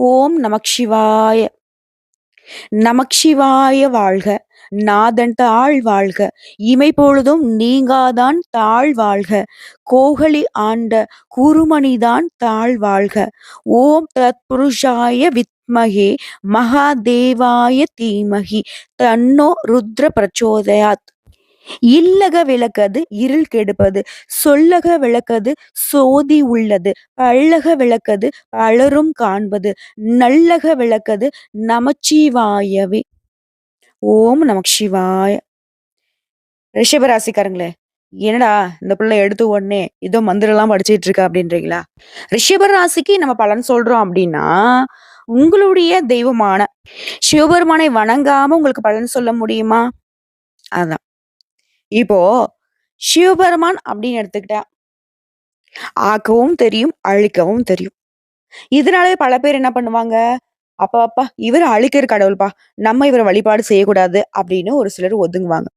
ஓம் நமக் சிவாய. நமக் சிவாய வாழ்க நாதன் தாழ் வாழ்க இமை பொழுதும் நீங்காதான் தாழ் வாழ்க கோகலி ஆண்ட குருமணிதான் தாழ் வாழ்க. ஓம் தத்புருஷாய வித்மகே மகாதேவாய தீமகி தன்னோ ருத்ர பிரச்சோதயாத். இல்லக விளக்கது இருள் கெடுப்பது சொல்லக விளக்கது சோதி உள்ளது பல்லக விளக்கது பலரும் காண்பது நல்லக விளக்கது நமச்சிவாயவே. ஓம் நமக் சிவாய ரிஷபராசிக்காரங்களே என்னடா இந்த பிள்ளை எடுத்த உடனே இதோ மந்திரெல்லாம் படிச்சிட்டு இருக்கா அப்படின்றீங்களா? ரிஷபர் ராசிக்கு நம்ம பலன் சொல்றோம் அப்படின்னா உங்களுடைய தெய்வமான சிவபெருமானை வணங்காம உங்களுக்கு பலன் சொல்ல முடியுமா? அதான். இப்போ சிவபெருமான் அப்படின்னு எடுத்துக்கிட்டா ஆக்கவும் தெரியும் அழிக்கவும் தெரியும். இதனாலே பல பேர் என்ன பண்ணுவாங்க? அப்பா அப்பா இவர் அழிக்கிற கடவுள்பா நம்ம இவரை வழிபாடு செய்யக்கூடாது அப்படின்னு ஒரு சிலர் ஒதுங்குவாங்க.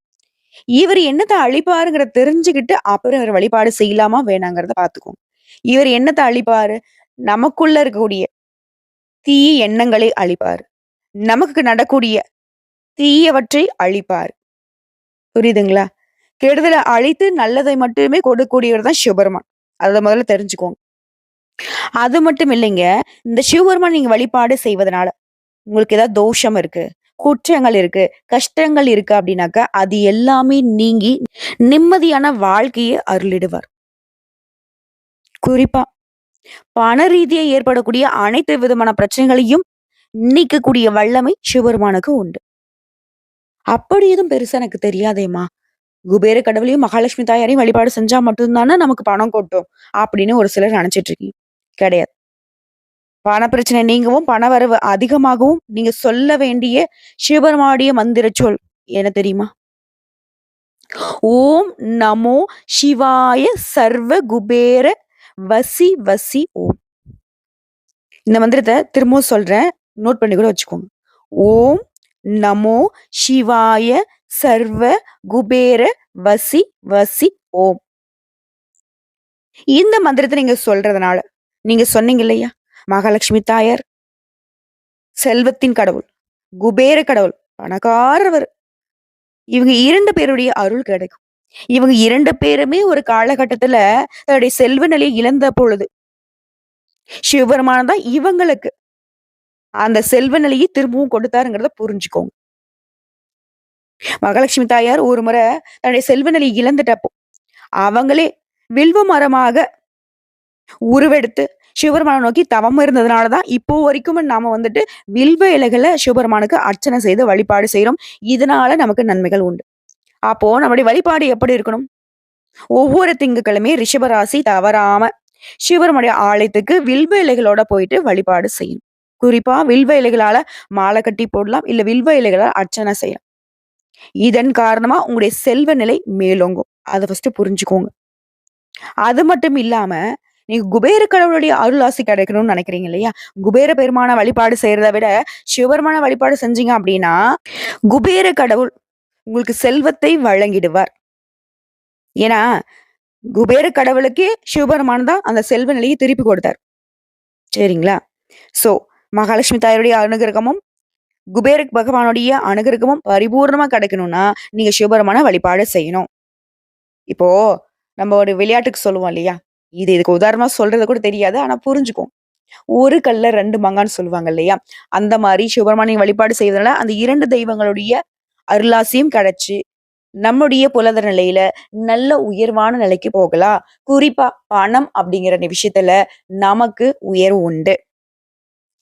இவர் என்னத்தை அழிப்பாருங்கிற தெரிஞ்சுக்கிட்டு அப்புறம் இவர் வழிபாடு செய்யலாமா வேணாங்கிறத பாத்துக்கோங்க இவர் என்னத்தை அழிப்பாரு? நமக்குள்ள இருக்கக்கூடிய தீய எண்ணங்களை அழிப்பாரு. நமக்கு நடக்கூடிய தீயவற்றை அழிப்பார். புரியுதுங்களா? கெடுதலை அழித்து நல்லதை மட்டுமே கொடுக்கக்கூடியவர் தான் சிவபெருமான். அதை முதல்ல தெரிஞ்சுக்கோங்க. அது மட்டும் இல்லைங்க இந்த சிவபெருமான் நீங்க வழிபாடு செய்வதனால உங்களுக்கு ஏதாவது தோஷம் இருக்கு குற்றங்கள் இருக்கு கஷ்டங்கள் இருக்கு அப்படின்னாக்கா அது எல்லாமே நீங்கி நிம்மதியான வாழ்க்கையை அருளிடுவார். குறிப்பா பண ரீதியா ஏற்படக்கூடிய அனைத்து விதமான பிரச்சனைகளையும் நீக்கக்கூடிய வல்லமை சிவபெருமானுக்கு உண்டு. அப்படி எதுவும் பெருசா எனக்கு தெரியாதேம்மா. குபேர கடவுளையும் மகாலட்சுமி தாயாரையும் வழிபாடு செஞ்சா மட்டும்தானே நமக்கு பணம் கொட்டும் அப்படின்னு ஒரு சிலர் நினைச்சிட்டு இருக்கீங்க. கிடையாது. பண பிரச்சனை நீங்கவும் பண வரவு அதிகமாகவும் நீங்க சொல்ல வேண்டிய சிவபெருமாடிய மந்திர சொல் என்ன தெரியுமா? ஓம் நமோ சிவாய சர்வ குபேர வசி வசி ஓம். இந்த மந்திரத்தை திரும்பவும் சொல்றேன். நோட் பண்ணி கூட வச்சுக்கோங்க. ஓம் நமோ சிவாய சர்வ குபேர வசி வசி ஓம். இந்த மந்திரத்தை நீங்க சொல்றதுனால நீங்க சொன்னீங்க இல்லையா? மகாலட்சுமி தாயார் செல்வத்தின் கடவுள் குபேர கடவுள் பணக்காரவர். இவங்க இரண்டு பேருடைய அருள் கிடைக்கும். இவங்க இரண்டு பேருமே ஒரு காலகட்டத்துல தன்னுடைய செல்வ நிலையை இழந்த பொழுது சிவபெருமான் தான் இவங்களுக்கு அந்த செல்வ நிலையை திரும்பவும் கொடுத்தாருங்கிறத புரிஞ்சுக்கோங்க. மகாலட்சுமி தாயார் ஒரு முறை தன்னுடைய செல்வநிலை இழந்துட்டப்போ அவங்களே வில்வ மரமாக உருவெடுத்து சிவபெருமானை நோக்கி தவம் இருந்ததுனாலதான் இப்போ வரைக்கும் நாம வந்துட்டு வில்வ இலைகளை சிவபெருமானுக்கு அர்ச்சனை செய்து வழிபாடு செய்யறோம் இதனால நமக்கு நன்மைகள் உண்டு. அப்போ நம்முடைய வழிபாடு எப்படி இருக்கணும்? ஒவ்வொரு திங்கக்கிழமையும் ரிஷபராசி தவறாம சிவபெருமானுடைய ஆலயத்துக்கு வில்வ இலைகளோட போயிட்டு வழிபாடு செய்யணும். குறிப்பா வில்வ இலைகளால மாலை கட்டி போடலாம் இல்ல வில்வ இலைகளால் அர்ச்சனை செய்யலாம். இதன் காரணமா உங்களுடைய செல்வ நிலை மேலோங்கும். அதை ஃபர்ஸ்ட் புரிஞ்சுக்கோங்க. அது மட்டும் இல்லாம நீங்க குபேர கடவுளுடைய அருள் கிடைக்கணும்னு நினைக்கிறீங்க இல்லையா? குபேர பெருமான வழிபாடு செய்யறதை விட சிவபெருமான வழிபாடு செஞ்சீங்க அப்படின்னா குபேர கடவுள் உங்களுக்கு செல்வத்தை வழங்கிடுவார். ஏன்னா குபேர கடவுளுக்கே சிவபெருமான் தான் அந்த செல்வ நிலையை திருப்பி கொடுத்தார். சரிங்களா? சோ மகாலட்சுமி தாயருடைய அனுகிரகமும் குபேர பகவானுடைய அனுகிரகமும் பரிபூர்ணமா கிடைக்கணும்னா நீங்க சிவபெருமான வழிபாடு செய்யணும். இப்போ நம்ம ஒரு விளையாட்டுக்கு சொல்லுவோம் இல்லையா? இது இதுக்கு உதாரணமா சொல்றது கூட தெரியாது ஆனா புரிஞ்சுக்கும் ஒரு கல்ல ரெண்டு மங்கான்னு சொல்லுவாங்க இல்லையா? அந்த மாதிரி சிவபெருமானின் வழிபாடு செய்வதனால அந்த இரண்டு தெய்வங்களுடைய அருளாசியும் கிடைச்சு நம்முடைய பொருளாதார நிலையில நல்ல உயர்வான நிலைக்கு போகலாம். குறிப்பா பணம் அப்படிங்கிற விஷயத்துல நமக்கு உயர்வு உண்டு.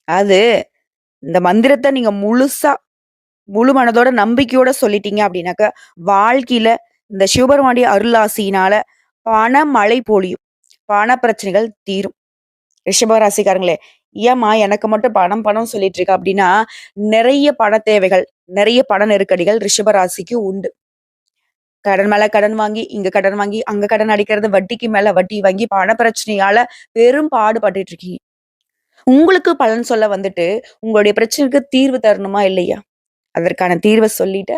அது இந்த மந்திரத்தை நீங்க முழுசா முழு மனதோட நம்பிக்கையோட சொல்லிட்டீங்க அப்படின்னாக்க வாழ்க்கையில இந்த சிவபெருமானுடைய அருளாசினால பண மழை பொழியும். பண பிரச்சனைகள் தீரும் ரிஷபராசிக்காரங்களே ஏம்மா எனக்கு மட்டும் பணம் பணம் சொல்லிட்டு இருக்கா அப்படின்னா நிறைய பண தேவைகள் நிறைய பண நெருக்கடிகள் ரிஷபராசிக்கு உண்டு. கடன் மேல கடன் வாங்கி இங்க கடன் வாங்கி அங்க கடன் அடிக்கிறது வட்டிக்கு மேல வட்டி வாங்கி பண பிரச்சனையால பெரும் பாடுபட்டு இருக்கீங்க. உங்களுக்கு பலன் சொல்ல வந்துட்டு உங்களுடைய பிரச்சனைக்கு தீர்வு தரணுமா இல்லையா? அதற்கான தீர்வை சொல்லிட்டு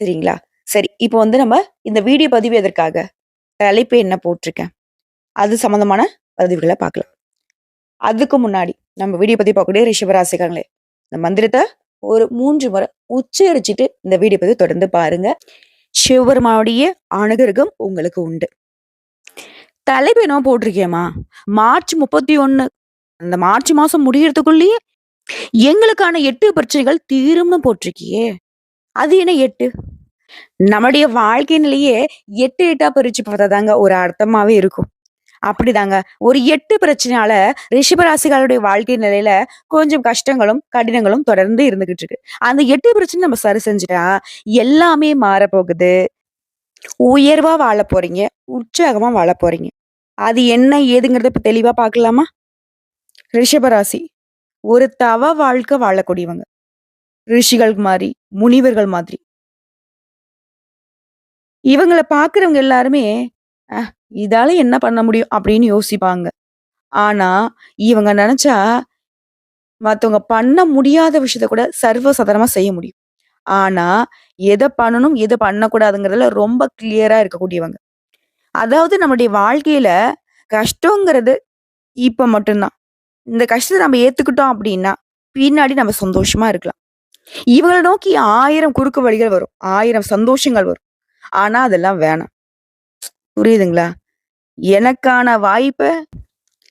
சரிங்களா? சரி இப்போ வந்து நம்ம இந்த வீடியோ பதிவு எதற்காக? தலைப்பு என்ன போட்டிருக்கேன்? அது சம்மந்தமான பதிவுகளை பார்க்கலாம். அதுக்கு முன்னாடி நம்ம வீடியோ பதிவு பார்க்கக்கூடிய ரிஷபராசிக்காங்களே இந்த மந்திரத்தை ஒரு மூன்று முறை உச்சரிச்சுட்டு இந்த வீடியோ பதிவு தொடர்ந்து பாருங்க. சிவபெருமானுடைய அனுகிரகம் உங்களுக்கு உண்டு. தலைப்பு என்ன போட்டிருக்கேம்மா? மார்ச் முப்பத்தி ஒன்று இந்த மார்ச் மாசம் முடியறதுக்குள்ளேயே எங்களுக்கான எட்டு பிரச்சனைகள் தீரும்னு போட்டிருக்கியே. அது என்ன எட்டு? நம்முடைய வாழ்க்கை நிலையே எட்டு எட்டா பிரிச்சு பார்த்ததாங்க ஒரு அர்த்தமாவே இருக்கும். அப்படிதாங்க. ஒரு எட்டு பிரச்சனையால ரிஷபராசிகளுடைய வாழ்க்கை நிலையில கொஞ்சம் கஷ்டங்களும் கடினங்களும் தொடர்ந்து இருந்துகிட்டு இருக்கு அந்த எட்டு பிரச்சனை நம்ம சரி செஞ்சுட்டா எல்லாமே மாறப்போகுது. உயர்வா வாழ போறீங்க உற்சாகமா வாழ போறீங்க. அது என்ன ஏதுங்கிறத இப்ப தெளிவா பார்க்கலாமா? ரிஷபராசி. ஒரு தவ வாழ்க்கை வாழக்கூடியவங்க. ரிஷிகள் மாதிரி முனிவர்கள் மாதிரி. இவங்கள பாக்குறவங்க எல்லாருமே இதால என்ன பண்ண முடியும்? அப்படின்னு யோசிப்பாங்க. ஆனா இவங்க நினைச்சா மற்றவங்க பண்ண முடியாத விஷயத்த கூட சர்வசாதாரணமா செய்ய முடியும். ஆனா எதை பண்ணணும் எதை பண்ணக்கூடாதுங்கிறதுல ரொம்ப கிளியரா இருக்கக்கூடியவங்க. அதாவது நம்முடைய வாழ்க்கையில கஷ்டங்கிறது இப்ப மட்டும்தான். இந்த கஷ்டத்தை நம்ம ஏத்துக்கிட்டோம் அப்படின்னா பின்னாடி நம்ம சந்தோஷமா இருக்கலாம். இவங்களை நோக்கி ஆயிரம் குறுக்கு வழிகள் வரும். ஆயிரம் சந்தோஷங்கள் வரும். ஆனா அதெல்லாம் வேணாம். புரியுதுங்களா? எனக்கான வாய்ப்பை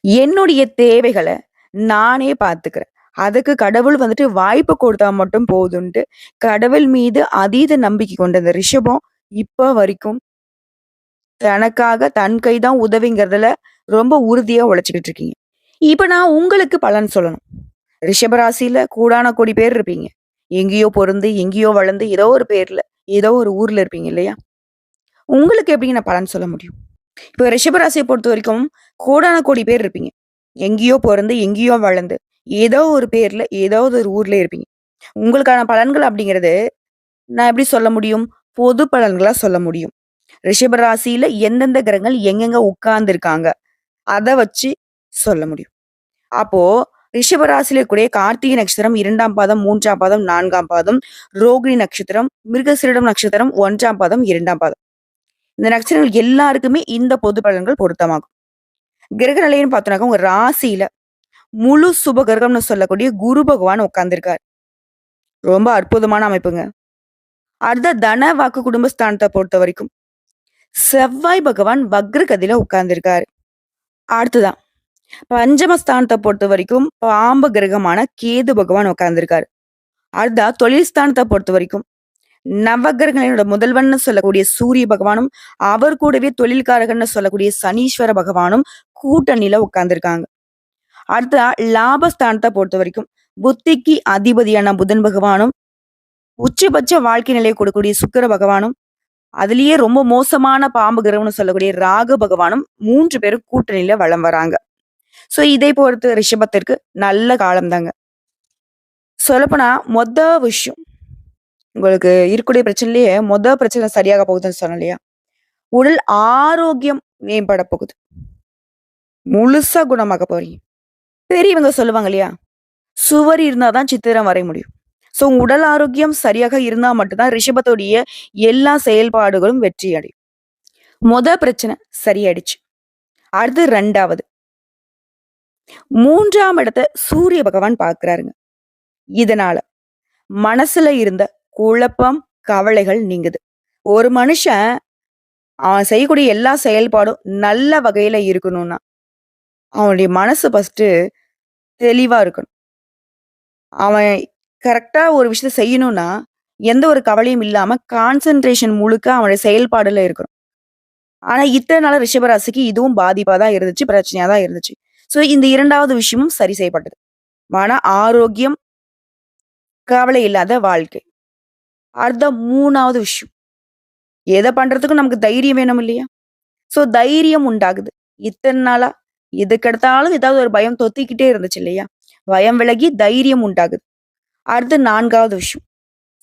என்னுடைய தேவைகளை நானே பார்த்துக்கிறேன் அதுக்கு கடவுள் வந்துட்டு வாய்ப்பு கொடுத்தா மட்டும் போதுன்ட்டு கடவுள் மீது அதீத நம்பிக்கை கொண்ட இந்த ரிஷபம் இப்போ வரைக்கும் தனக்காக தன் கைதான் உதவிங்கிறதுல ரொம்ப உறுதியா உழைச்சிக்கிட்டு இருக்கீங்க. இப்ப நான் உங்களுக்கு பலன் சொல்லணும். ரிஷபராசியில கூடான கோடி பேர் இருப்பீங்க. எங்கேயோ பொருந்து எங்கேயோ வளர்ந்து ஏதோ ஒரு பேர்ல ஏதோ ஒரு ஊர்ல இருப்பீங்க இல்லையா? உங்களுக்கு எப்படி நான் பலன் சொல்ல முடியும்? இப்போ ரிஷபராசியை பொறுத்த வரைக்கும் கோடான கோடி பேர் இருப்பீங்க. எங்கேயோ பிறந்து எங்கேயோ வளர்ந்து ஏதோ ஒரு பேர்ல ஏதாவது ஒரு ஊர்ல இருப்பீங்க. உங்களுக்கான பலன்கள் அப்படிங்கிறது நான் எப்படி சொல்ல முடியும்? பொது பலன்களா சொல்ல முடியும். ரிஷபராசியில எந்தெந்த கிரகங்கள் எங்கெங்க உட்கார்ந்து இருக்காங்க அதை வச்சு சொல்ல முடியும். அப்போ ரிஷபராசியில கூடிய கார்த்திகை நட்சத்திரம் இரண்டாம் பாதம் மூன்றாம் பாதம் நான்காம் பாதம் ரோகிணி நட்சத்திரம் மிருகசிரிடம் நட்சத்திரம் ஒன்றாம் பாதம் இரண்டாம் பாதம். இந்த நட்சத்திரங்கள் எல்லாருக்குமே இந்த பொது பலன்கள் பொருத்தமாகும். கிரக நிலைன்னு பார்த்தோம்னாக்க உங்க ராசியில முழு சுப கிரகம்னு சொல்லக்கூடிய குரு பகவான் உட்கார்ந்துருக்கார். ரொம்ப அற்புதமான அமைப்புங்க. அடுத்த தன வாக்கு குடும்பஸ்தானத்தை பொறுத்த வரைக்கும் செவ்வாய் பகவான் வக்ரகதியில உட்கார்ந்துருக்காரு. அடுத்துதான் பஞ்சமஸ்தானத்தை பொறுத்த வரைக்கும் பாம்பு கிரகமான கேது பகவான் உட்கார்ந்துருக்காரு. அடுத்தா தொழில் ஸ்தானத்தை பொறுத்த வரைக்கும் நவகிரகங்களோட முதல்வன் சொல்லக்கூடிய சூரிய பகவானும் அவர் கூடவே தொழில்காரகன்னு சொல்லக்கூடிய சனீஸ்வர பகவானும் கூட்டணியில உட்கார்ந்துருக்காங்க. அடுத்ததா லாபஸ்தானத்தை பொறுத்த வரைக்கும் புத்திக்கு அதிபதியான புதன் பகவானும் உச்சபட்ச வாழ்க்கை நிலையை கொடுக்கக்கூடிய சுக்கர பகவானும் அதுலயே ரொம்ப மோசமான பாம்பு கிரகம்னு சொல்லக்கூடிய ராகு பகவானும் மூன்று பேரும் கூட்டணியில வளம் வராங்க. ஸோ இதை பொறுத்து ரிஷபத்திற்கு நல்ல காலம் தாங்க சொல்லப்போனா மொத விஷயம் உங்களுக்கு இருக்கக்கூடிய பிரச்சனையிலேயே மொத பிரச்சனை சரியாக போகுதுன்னு சொன்னேன் இல்லையா உடல் ஆரோக்கியம் மேம்பட போகுது. முழுசா குணமாக போறீங்க. பெரியவங்க சொல்லுவாங்க இல்லையா? சுவர் இருந்தாதான் சித்திரம் வரைய முடியும். ஸோ உடல் ஆரோக்கியம் சரியாக இருந்தா மட்டும்தான் ரிஷபத்துடைய எல்லா செயல்பாடுகளும் வெற்றி அடையும் மொத பிரச்சனை சரியாயிடுச்சு. அடுத்து ரெண்டாவது. மூன்றாம் இடத்தை சூரிய பகவான் பார்க்கிறாருங்க. இதனால மனசுல இருந்த குழப்பம் கவலைகள் நீங்குது. ஒரு மனுஷன் அவன் செய்யக்கூடிய எல்லா செயல்பாடும் நல்ல வகையில இருக்கணும்னா அவனுடைய மனசு ஃபஸ்ட்டு தெளிவா இருக்கணும். அவன் கரெக்டா ஒரு விஷயத்த செய்யணும்னா எந்த ஒரு கவலையும் இல்லாம கான்சென்ட்ரேஷன் முழுக்க அவனுடைய செயல்பாடுல இருக்கணும். ஆனா இத்தனை நாள் ரிஷபராசிக்கு இதுவும் பாதிப்பா தான் இருந்துச்சு பிரச்சனையா தான் இருந்துச்சு. ஸோ இந்த இரண்டாவது விஷயமும் சரி செய்யப்பட்டது. மன ஆரோக்கியம் கவலை இல்லாத வாழ்க்கை. அடுத்த மூணாவது விஷயம். எதை பண்றதுக்கும் நமக்கு தைரியம் வேணும் இல்லையா? ஸோ தைரியம் உண்டாகுது. இத்தனை நாளா எதுக்கெடுத்தாலும் ஏதாவது ஒரு பயம் தொத்திக்கிட்டே இருந்துச்சு இல்லையா? பயம் விலகி தைரியம் உண்டாகுது. அடுத்து நான்காவது விஷயம்.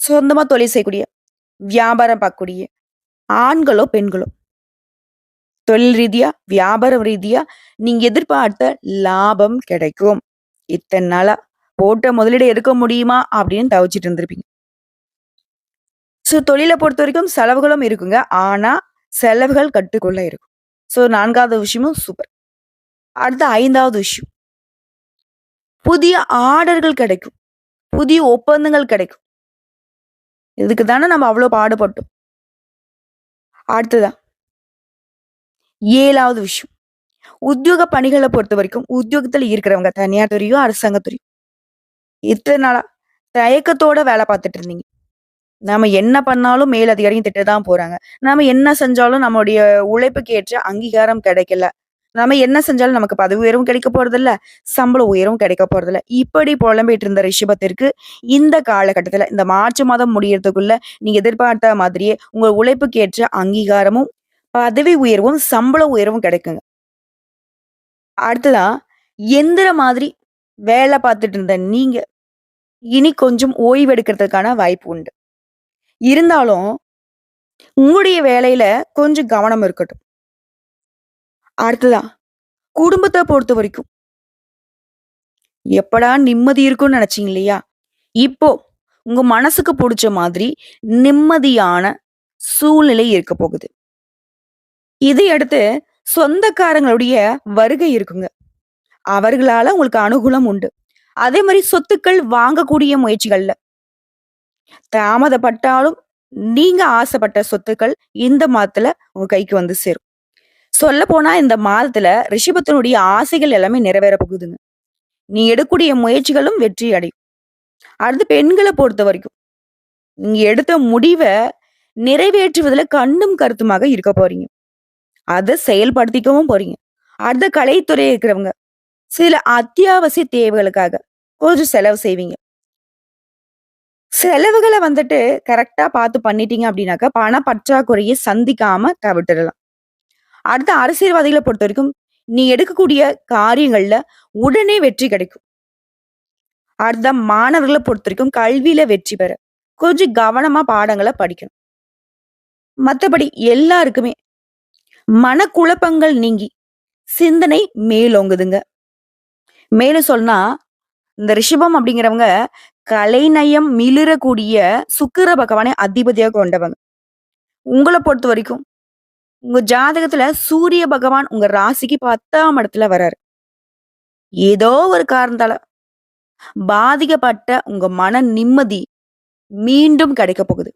சொந்தமா தொழில் செய்யக்கூடிய வியாபாரம் பார்க்கக்கூடிய ஆண்களோ பெண்களோ தொழில் ரீதியா வியாபாரம் ரீதியா நீங்க எதிர்பார்த்த லாபம் கிடைக்கும் இத்தனை நாளா போட்ட முதலீடு எடுக்க முடியுமா அப்படின்னு தவிச்சிட்டு இருந்திருப்பீங்க ஸோ தொழிலை பொறுத்த வரைக்கும் செலவுகளும் இருக்குங்க ஆனா செலவுகள் கட்டுக்குள்ள இருக்கும் ஸோ நான்காவது விஷயமும் சூப்பர் அடுத்த ஐந்தாவது விஷயம் புதிய ஆர்டர்கள் கிடைக்கும். புதிய ஒப்பந்தங்கள் கிடைக்கும். இதுக்கு தானே நம்ம அவ்வளோ பாடுபட்டோம். அடுத்ததான் ஏழாவது விஷயம். உத்தியோக பணிகளை பொறுத்த வரைக்கும் உத்தியோகத்துல இருக்கிறவங்க தனியார் துறையோ, அரசாங்க துறையோ. இத்தனை நாளா தயக்கத்தோட வேலை பார்த்துட்டு இருந்தீங்க. நாம என்ன பண்ணாலும் மேல் அதிகாரியும் திட்டதான் போறாங்க. நாம என்ன செஞ்சாலும் நம்மளுடைய உழைப்புக்கு ஏற்ற அங்கீகாரம் கிடைக்கல. நாம என்ன செஞ்சாலும் நமக்கு பதவி உயர்வும் கிடைக்க போறதில்ல, சம்பள உயர்வும் கிடைக்க போறதில்ல. இப்படி புலம்பிட்டு இருந்த ரிஷபத்திற்கு இந்த காலகட்டத்துல இந்த மார்ச் மாதம் முடியறதுக்குள்ள நீங்க எதிர்பார்த்த மாதிரியே உங்க உழைப்புக்கு ஏற்ற அங்கீகாரமும், பதவி உயர்வும், சம்பள உயர்வும் கிடைக்குங்க. அடுத்ததா எந்திர மாதிரி வேலை பார்த்துட்டு இருந்த நீங்க, இனி கொஞ்சம் ஓய்வு எடுக்கிறதுக்கான வாய்ப்பு உண்டு. இருந்தாலும் உங்களுடைய வேலையில கொஞ்சம் கவனம் இருக்கட்டும். அடுத்ததா குடும்பத்தை பொறுத்த வரைக்கும் எப்படா நிம்மதி இருக்கும்னு நினைச்சீங்க இல்லையா? இப்போ உங்க மனசுக்கு பிடிச்ச மாதிரி நிம்மதியான சூழ்நிலை இருக்க போகுது. இதையடுத்து சொந்தக்காரங்களுடைய வருகை இருக்குங்க. அவர்களால உங்களுக்கு அனுகூலம் உண்டு. அதே மாதிரி சொத்துக்கள் வாங்கக்கூடிய முயற்சிகள்ல தாமதப்பட்டாலும் நீங்க ஆசைப்பட்ட சொத்துக்கள் இந்த மாதத்துல உங்க கைக்கு வந்து சேரும். சொல்லப்போனா இந்த மாதத்துல ரிஷபத்தினுடைய ஆசைகள் எல்லாமே நிறைவேற போகுதுங்க. நீ எடுக்கக்கூடிய முயற்சிகளும் வெற்றி அடையும். அடுத்து பெண்களை பொறுத்த வரைக்கும் நீங்க எடுத்த முடிவை நிறைவேற்றுவதில் கண்ணும் கருத்துமாக இருக்க போறீங்க. அதை செயல்படுத்திக்கவும் போறீங்க. அடுத்த கலைத்துறை இருக்கிறவங்க, சில அத்தியாவசிய தேவைகளுக்காக கொஞ்சம் செலவு செய்வீங்க. செலவுகளை வந்துட்டு கரெக்டா பார்த்து பண்ணிட்டீங்க அப்படின்னாக்கா, பண பற்றாக்குறையை சந்திக்காம தவிர்த்திடலாம். அடுத்து பொறுத்த பொறுத்தவரைக்கும், நீ எடுக்கக்கூடிய காரியங்கள்ல உடனே வெற்றி கிடைக்கும். அடுத்த மாணவர்களை பொறுத்த வரைக்கும் கல்வியில வெற்றி பெற கொஞ்சம் கவனமா பாடங்களை படிக்கணும். மத்தபடி எல்லாருக்குமே மனக்குழப்பங்கள் நீங்கி சிந்தனை மேலோங்குதுங்க. மேலும் சொன்னா, இந்த ரிஷபம் அப்படிங்கிறவங்க கலைநயம் மிளிரக்கூடிய சுக்கிர பகவானை அதிபதியாக கொண்டவங்க. பொறுத்த வரைக்கும் உங்க ஜாதகத்துல சூரிய பகவான் உங்க ராசிக்கு 10ஆம் இடத்துல வராரு. ஏதோ ஒரு காரணத்தால பாதிக்கப்பட்ட உங்க மன நிம்மதி மீண்டும் கிடைக்க போகுது.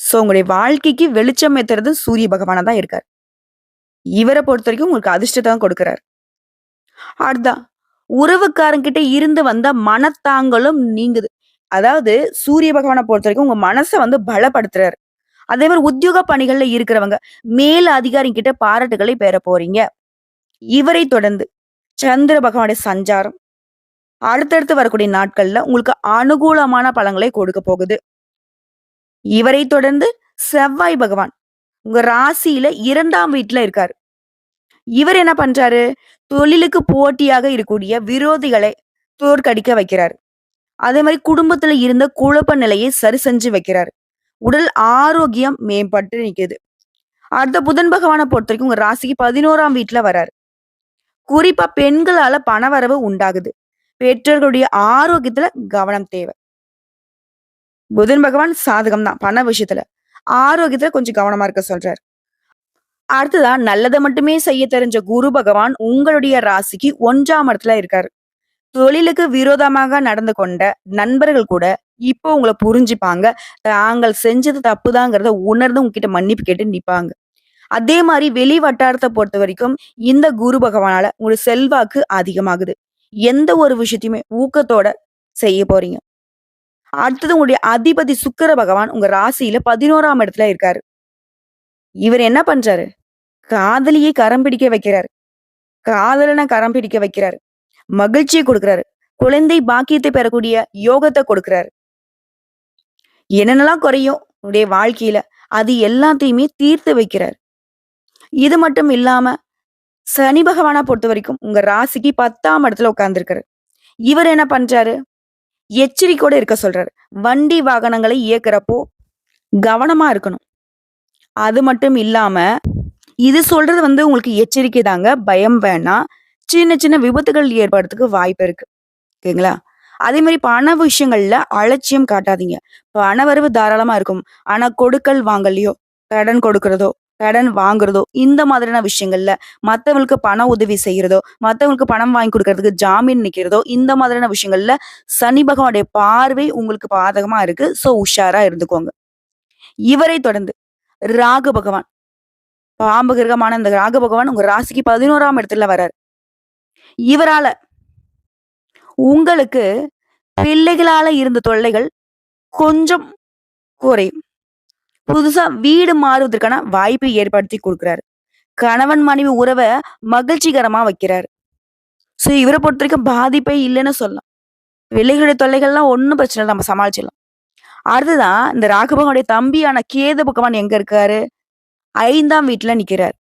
சோ உங்களுடைய வாழ்க்கைக்கு வெளிச்சம் ஏத்துறது சூரிய பகவானா தான் இருக்காரு. இவரை பொறுத்த வரைக்கும் உங்களுக்கு அதிர்ஷ்டத்த தான் கொடுக்கிறாரு. அடுத்ததா உறவுக்காரங்கிட்ட இருந்து வந்த மனத்தாங்கலும் நீங்குது. அதாவது சூரிய பகவானை பொறுத்த வரைக்கும் உங்க மனசை வந்து பலப்படுத்துறாரு. அதே மாதிரி உத்தியோக பணிகள்ல இருக்கிறவங்க, மேல் அதிகாரிங்க கிட்ட பாராட்டுகளை பெற போறீங்க. இவரை தொடர்ந்து சந்திர பகவானுடைய சஞ்சாரம், அடுத்தடுத்து வரக்கூடிய நாட்கள்ல உங்களுக்கு அனுகூலமான பலங்களை கொடுக்க போகுது. இவரை தொடர்ந்து செவ்வாய் பகவான் உங்க ராசியில இரண்டாம் வீட்டுல இருக்காரு. இவர் என்ன பண்றாரு? தொழிலுக்கு போட்டியாக இருக்கக்கூடிய விரோதிகளை தோற்கடிக்க வைக்கிறாரு. அதே மாதிரி குடும்பத்துல இருந்த குழப்ப நிலையை சரி செஞ்சு வைக்கிறாரு. உடல் ஆரோக்கியம் மேம்பட்டு நிற்குது அடுத்த புதன் பகவான பொறுத்தவரைக்கும் உங்க ராசிக்கு பதினோராம் வீட்டுல வராரு. குறிப்பா பெண்களால பணவரவு உண்டாகுது. பெற்றோர்களுடைய ஆரோக்கியத்துல கவனம் தேவை. புதன் பகவான் சாதகம் தான் பண விஷயத்துல. ஆரோக்கியத்துல கொஞ்சம் கவனமா இருக்க சொல்றாரு. அடுத்ததா நல்லதை மட்டுமே செய்ய தெரிஞ்ச குரு பகவான் உங்களுடைய ராசிக்கு ஒன்றாம் இடத்துல இருக்காரு. தொழிலுக்கு விரோதமாக நடந்து கொண்ட நண்பர்கள் கூட இப்போ உங்களை புரிஞ்சுப்பாங்க. தாங்கள் செஞ்சது தப்புதாங்கிறத உணர்ந்து உங்ககிட்ட மன்னிப்பு கேட்டு நிப்பாங்க. அதே மாதிரி வெளி வட்டாரத்தை பொறுத்த வரைக்கும் இந்த குரு பகவானால உங்களுடைய செல்வாக்கு அதிகமாகுது. எந்த ஒரு விஷயத்தையுமே ஊக்கத்தோட செய்ய போறீங்க. அடுத்தது உங்களுடைய அதிபதி சுக்கிர பகவான் உங்க ராசியில 11ஆம் இடத்துல இருக்காரு. இவர் என்ன பண்றாரு? காதலியை கரம் பிடிக்க வைக்கிறாரு. காதலனை கரம் பிடிக்க வைக்கிறாரு. மகிழ்ச்சியை கொடுக்கிறாரு. குழந்தை பாக்கியத்தை பெறக்கூடிய யோகத்தை கொடுக்கிறாரு. என்னென்னலாம் குறையும் உடைய வாழ்க்கையில, அது எல்லாத்தையுமே தீர்த்து வைக்கிறாரு. இது மட்டும் இல்லாம, சனி பொறுத்த வரைக்கும் உங்க ராசிக்கு 10ஆம் இடத்துல உட்கார்ந்துருக்காரு இவர் என்ன பண்றாரு? எச்சரிக்கையோட இருக்க சொல்றாரு. வண்டி வாகனங்களை இயக்குறப்போ கவனமா இருக்கணும். அது மட்டும் இல்லாமல் இது சொல்றது வந்து உங்களுக்கு எச்சரிக்கை தாங்க. பயம் வேணாம். சின்ன சின்ன விபத்துகள் ஏற்படுறதுக்கு வாய்ப்பு இருக்கு. ஓகேங்களா? அதே மாதிரி பண விஷயங்கள்ல அலட்சியம் காட்டாதீங்க. பணவரவு தாராளமா இருக்கும். ஆனா கொடுக்கல் வாங்கலையோ கடன் கொடுக்கறதோ கடன் வாங்குறதோ, இந்த மாதிரியான விஷயங்கள்ல மற்றவங்களுக்கு பண உதவி செய்யறதோ மற்றவங்களுக்கு பணம் வாங்கி கொடுக்கறதுக்கு ஜாமீன் நிக்கிறதோ, இந்த மாதிரியான விஷயங்கள்ல சனி பகவானுடைய பார்வை உங்களுக்கு பாதகமா இருக்கு. ஸோ உஷாரா இருந்துக்கோங்க. இவரை தொடர்ந்து ராகு பகவான். பாம்பு கிரகமான இந்த ராகு பகவான் உங்க ராசிக்கு 11ஆம் இடத்துல வர்றார் இவரால உங்களுக்கு பிள்ளைகளால இருந்த தொல்லைகள் கொஞ்சம் குறையும். புதுசா வீடு மாறுவதற்கான வாய்ப்பை ஏற்படுத்தி கொடுக்கிறாரு கணவன் மனைவி உறவை மகிழ்ச்சிகரமா வைக்கிறாரு. ஸோ பொறுத்த வரைக்கும் பாதிப்பே இல்லைன்னு சொல்லலாம். பிள்ளைகளுடைய தொல்லைகள்லாம் ஒன்றும் பிரச்சனை இல்லை நம்ம சமாளிச்சிடலாம். அடுத்துதான் இந்த ராகுபகனுடைய தம்பியான கேது பகவான் எங்க இருக்காரு? ஐந்தாம் வீட்டுல நிக்கிறார்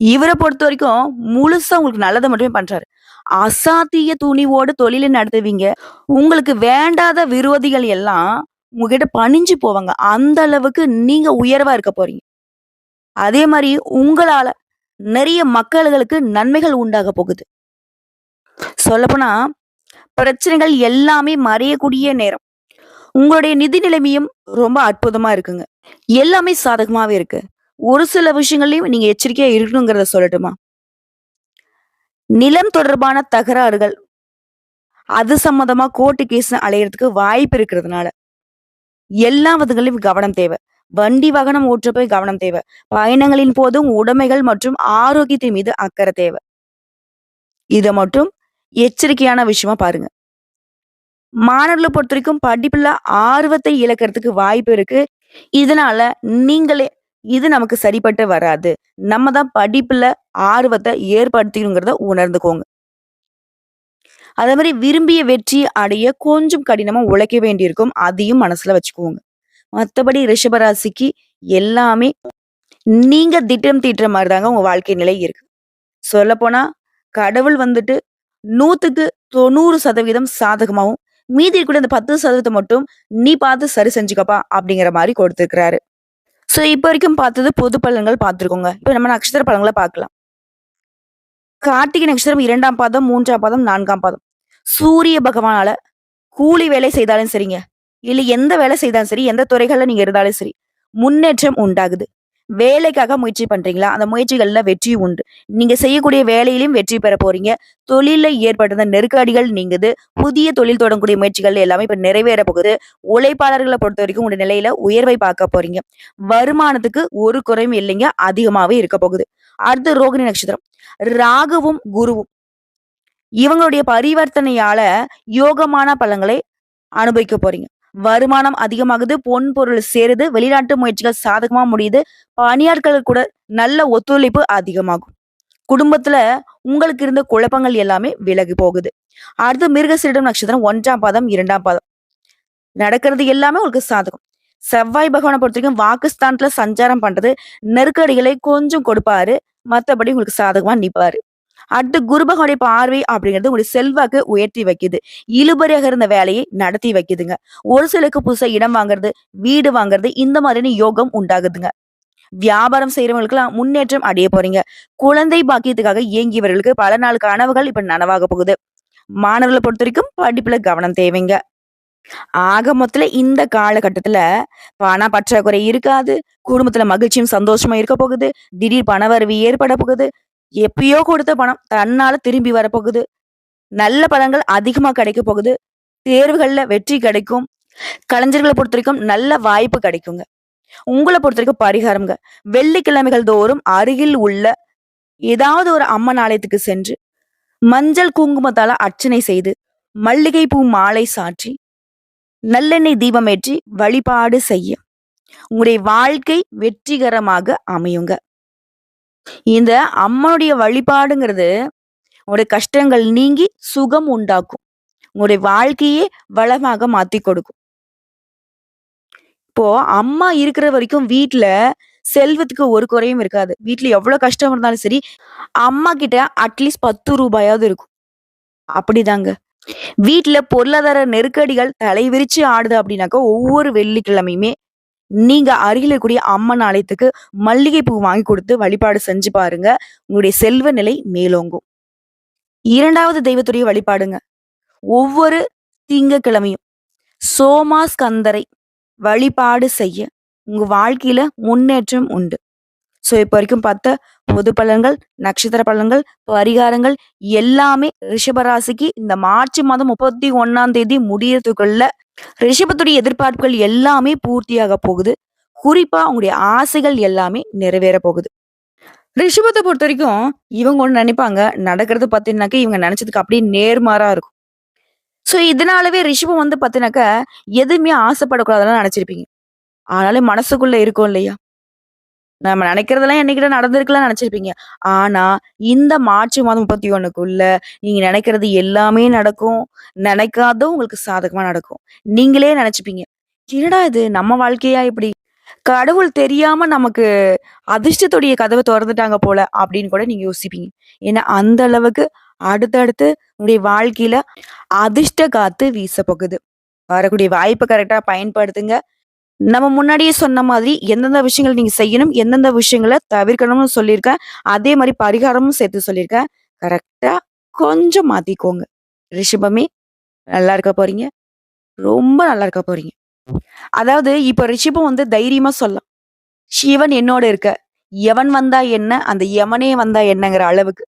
இவரை பொறுத்த வரைக்கும் முழுசா உங்களுக்கு நல்லதை மட்டுமே பண்றாரு. அசாத்திய துணிவோடு தொழிலை நடத்துவீங்க. உங்களுக்கு வேண்டாத விரோதிகள் எல்லாம் உங்ககிட்ட பணிஞ்சு போவாங்க. அந்த அளவுக்கு நீங்க உயர்வா இருக்க போறீங்க. அதே மாதிரி உங்களால நிறைய மக்கள்களுக்கு நன்மைகள் உண்டாக போகுது. சொல்லப்போனா பிரச்சனைகள் எல்லாமே மறையக்கூடிய நேரம். உங்களுடைய நிதி நிலைமையும் ரொம்ப அற்புதமா இருக்குங்க. எல்லாமே சாதகமாவே இருக்கு. ஒரு சில விஷயங்கள்லயும் நீங்க எச்சரிக்கையா இருக்கணுங்கிறத சொல்லட்டுமா? நிலம் தொடர்பான தகராறுகள், அது சம்மந்தமா கோர்ட்டு கேஸ்ன்னு அலையிறதுக்கு வாய்ப்பு இருக்கிறதுனால, எல்லா விதங்களையும் கவனம் தேவை. வண்டி வாகனம் ஓட்டுறப்ப கவனம் தேவை. பயணங்களின் போதும் உடைமைகள் மற்றும் ஆரோக்கியத்தின் மீது அக்கறை தேவை. இதை மட்டும் எச்சரிக்கையான விஷயமா பாருங்க. மாணவர்களை பொறுத்த வரைக்கும் படிப்புல ஆர்வத்தை இழக்கிறதுக்கு வாய்ப்பு இருக்கு. இதனால நீங்களே இது நமக்கு சரிப்பட்டு வராது. நம்ம தான் படிப்புல ஆர்வத்தை ஏற்படுத்திக்கணுங்கிறத உணர்ந்துக்கோங்க. அதே மாதிரி விரும்பிய வெற்றி அடைய கொஞ்சம் கடினமா உழைக்க வேண்டியிருக்கும். அதையும் மனசுல வச்சுக்கோங்க. மற்றபடி ரிஷபராசிக்கு எல்லாமே நீங்க திட்டம் தீட்டுற மாதிரி தாங்க உங்க வாழ்க்கை நிலை இருக்கு. சொல்லப்போனா கடவுள் வந்துட்டு நூத்துக்கு தொண்ணூறு சதவீதம் சாதகமாகவும் மீதி கூட அந்த 10% மட்டும் நீ பார்த்து சரி செஞ்சுக்கப்பா அப்படிங்கிற மாதிரி கொடுத்துருக்கிறாரு ஸோ இப்போ வரைக்கும் பார்த்தது பொது பலன்கள் பார்த்துருக்கோங்க. இப்போ நம்ம நட்சத்திர பலன்களை பார்க்கலாம். கார்த்திகை நட்சத்திரம் இரண்டாம் பாதம், மூன்றாம் பாதம், நான்காம் பாதம். சூரிய பகவானால கூலி வேலை செய்தாலும் சரிங்க. இல்லை எந்த வேலை செய்தாலும் சரி, எந்த துறைகளில் நீங்கள் இருந்தாலும் சரி, முன்னேற்றம் உண்டாகுது. வேலைக்காக முயற்சி பண்றீங்களா? அந்த முயற்சிகள்ல வெற்றி உண்டு. நீங்க செய்யக்கூடிய வேலையிலும் வெற்றி பெற போறீங்க. தொழில ஏற்பட்ட நெருக்கடிகள் நீங்குது. புதிய தொழில் தொடங்கக்கூடிய முயற்சிகள் எல்லாமே இப்ப நிறைவேற போகுது. உழைப்பாளர்களை பொறுத்த வரைக்கும் உங்க நிலையில உயர்வை பார்க்க போறீங்க. வருமானத்துக்கு ஒரு குறையும் இல்லைங்க. அதிகமாவே இருக்க போகுது. அடுத்து ரோகிணி நட்சத்திரம். ராகுவும், குருவும் இவங்களுடைய பரிவர்த்தனையால யோகமான பலங்களை அனுபவிக்க போறீங்க. வருமானம் அதிகமாகுது. பொன் பொருள் சேருது. வெளிநாட்டு முயற்சிகள் சாதகமா முடியுது. பணியாட்கள் கூட நல்ல ஒத்துழைப்பு அதிகமாகும். குடும்பத்துல உங்களுக்கு இருந்த குழப்பங்கள் எல்லாமே விலகி போகுது. அடுத்து மிருகசீரிடம் நட்சத்திரம் ஒன்றாம் பாதம், இரண்டாம் பாதம். நடக்கிறது எல்லாமே உங்களுக்கு சாதகம். செவ்வாய் பகவான பொறுத்தவரைக்கும் வாக்குஸ்தானத்துல சஞ்சாரம் பண்றது நெருக்கடிகளை கொஞ்சம் கொடுப்பாரு. மற்றபடி உங்களுக்கு சாதகமா நிப்பாரு. அடுத்து குருபகனுடைய பார்வை அப்படிங்கிறது உங்களுடைய செல்வாக்கு உயர்த்தி வைக்குது. இழுபறியாக இருந்த வேலையை நடத்தி வைக்குதுங்க. ஒரு சிலருக்கு புதுசாக இடம் வாங்குறது, வீடு வாங்குறது இந்த மாதிரியான யோகம் உண்டாகுதுங்க. வியாபாரம் செய்றவங்களுக்கெல்லாம் முன்னேற்றம் அடைய போறீங்க. குழந்தை பாக்கியத்துக்காக இயங்கியவர்களுக்கு பல நாள் கனவுகள் இப்ப நனவாக போகுது. மாணவர்களை பொறுத்த வரைக்கும் படிப்புல கவனம் தேவைங்க. ஆக மொத்தத்துல இந்த காலகட்டத்துல பண பற்றாக்குறை இருக்காது. குடும்பத்துல மகிழ்ச்சியும், சந்தோஷமும் இருக்க போகுது. திடீர் பணவரவு ஏற்பட போகுது. எப்பயோ கொடுத்த பணம் தன்னால திரும்பி வரப்போகுது. நல்ல பதங்கள் அதிகமா கிடைக்க போகுது. தேர்வுகள்ல வெற்றி கிடைக்கும். கலைஞர்கள பொறுத்தவரைக்கும் நல்ல வாய்ப்பு கிடைக்குங்க. உங்கள பொறுத்தவரைக்கும் பரிகாரம்ங்க. வெள்ளிக்கிழமைகள் தோறும் அருகில் உள்ள ஏதாவது ஒரு அம்மன் ஆலயத்துக்கு சென்று, மஞ்சள் குங்குமத்தால அர்ச்சனை செய்து, மல்லிகை பூ மாலை சாற்றி, நல்லெண்ணெய் தீபமேற்றி வழிபாடு செய்ய உங்களுடைய வாழ்க்கை வெற்றிகரமாக அமையுங்க. இந்த அம்மனுடைய வழிபாடுங்கிறது உங்களுடைய கஷ்டங்கள் நீங்கி சுகம் உண்டாக்கும். உங்களுடைய வாழ்க்கையே வளமாக மாத்தி கொடுக்கும். இப்போ அம்மா இருக்கிற வரைக்கும் வீட்டுல செல்வத்துக்கு ஒரு குறையும் இருக்காது. வீட்டுல எவ்வளவு கஷ்டம் இருந்தாலும் சரி, அம்மா கிட்ட அட்லீஸ்ட் பத்து ரூபாயாவது இருக்கும். அப்படிதாங்க. வீட்டுல பொருளாதார நெருக்கடிகள் தலைவிரிச்சு ஆடுது அப்படின்னாக்கா, ஒவ்வொரு வெள்ளிக்கிழமையுமே நீங்க அருகில் இருக்கக்கூடிய அம்மன் ஆலயத்துக்கு மல்லிகை பூ வாங்கி கொடுத்து வழிபாடு செஞ்சு பாருங்க. உங்களுடைய செல்வ நிலை மேலோங்கும். இரண்டாவது தெய்வத்துடைய வழிபாடுங்க. ஒவ்வொரு திங்கட்கிழமையும் சோமாஸ்கந்தரை வழிபாடு செய்ய உங்க வாழ்க்கையில முன்னேற்றம் உண்டு. ஸோ இப்போ வரைக்கும் பார்த்த பொது பலன்கள், நட்சத்திர பலன்கள், பரிகாரங்கள் எல்லாமே ரிஷபராசிக்கு இந்த மார்ச் மாதம் 31ஆம் தேதி முடியறதுக்குள்ள ரிஷபத்துடைய எதிர்பார்ப்புகள் எல்லாமே பூர்த்தியாக போகுது. குறிப்பா அவங்களுடைய ஆசைகள் எல்லாமே நிறைவேற போகுது. ரிஷிபத்தை பொறுத்த வரைக்கும் இவங்க ஒன்று நினைப்பாங்க. நடக்கிறது பார்த்தீங்கன்னாக்க இவங்க நினைச்சதுக்கு அப்படியே நேர்மாறா இருக்கும். ஸோ இதனாலவே ரிஷபம் வந்து பார்த்தீங்கன்னாக்க எதுவுமே ஆசைப்படக்கூடாதுன்னு நினைச்சிருப்பீங்க. ஆனாலும் மனசுக்குள்ள இருக்கும் இல்லையா? நம்ம நினைக்கிறதெல்லாம் என்னைக்கிட்ட நடந்திருக்கலாம் நினைச்சிருப்பீங்க. ஆனா, இந்த மார்ச் மாதம் 31க்குள்ள நீங்க நினைக்கிறது எல்லாமே நடக்கும். நினைக்காததும் உங்களுக்கு சாதகமா நடக்கும். நீங்களே நினைச்சுப்பீங்க. என்னடா இது நம்ம வாழ்க்கையா இப்படி? கடவுள் தெரியாம நமக்கு அதிர்ஷ்டத்துடைய கதவை திறந்துட்டாங்க போல அப்படின்னு கூட நீங்க யோசிப்பீங்க. ஏன்னா அந்த அளவுக்கு அடுத்தடுத்து உங்களுடைய வாழ்க்கையில அதிர்ஷ்ட காத்து போகுது வரக்கூடிய வாய்ப்பை கரெக்டா பயன்படுத்துங்க. நம்ம முன்னாடியே சொன்ன மாதிரி எந்தெந்த விஷயங்கள் நீங்க செய்யணும், எந்தெந்த விஷயங்கள தவிர்க்கணும்னு சொல்லியிருக்கேன். அதே மாதிரி பரிகாரமும் சேர்த்து சொல்லியிருக்கேன். கரெக்டா கொஞ்சம் மாத்திக்கோங்க. ரிஷபமே நல்லா இருக்க போறீங்க. ரொம்ப நல்லா இருக்க போறீங்க. அதாவது இப்ப ரிஷபம் வந்து தைரியமா சொல்லலாம். சிவன் என்னோட இருக்க. எவன் வந்தா என்ன? அந்த யமனே வந்தா என்னங்கிற அளவுக்கு.